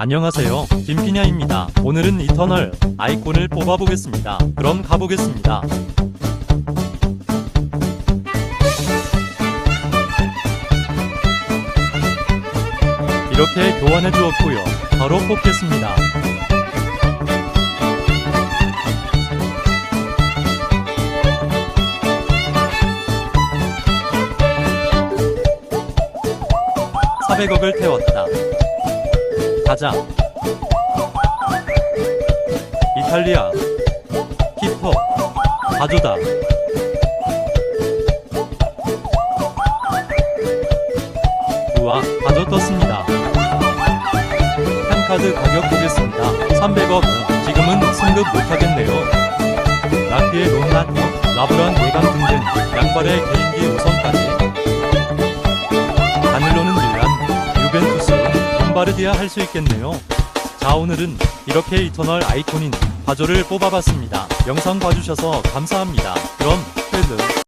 안녕하세요. 김피냐입니다. 오늘은 이터널 아이콘을 뽑아보겠습니다. 그럼 가보겠습니다. 이렇게 교환해 주었고요. 바로 뽑겠습니다. (400억을) 태웠다. 가자. 이탈리아. 키퍼. 가조다. 우와, 가조 떴습니다. 한 카드 가격 보겠습니다. 300억. 지금은 승급 못하겠네요. 라피의 롬나토, 라브란 예감 등등 양발의 개인 롬바르디아 할 수 있겠네요. 자 오늘은 이렇게 이터널 아이콘인 바조를 뽑아봤습니다. 영상 봐주셔서 감사합니다. 그럼 필드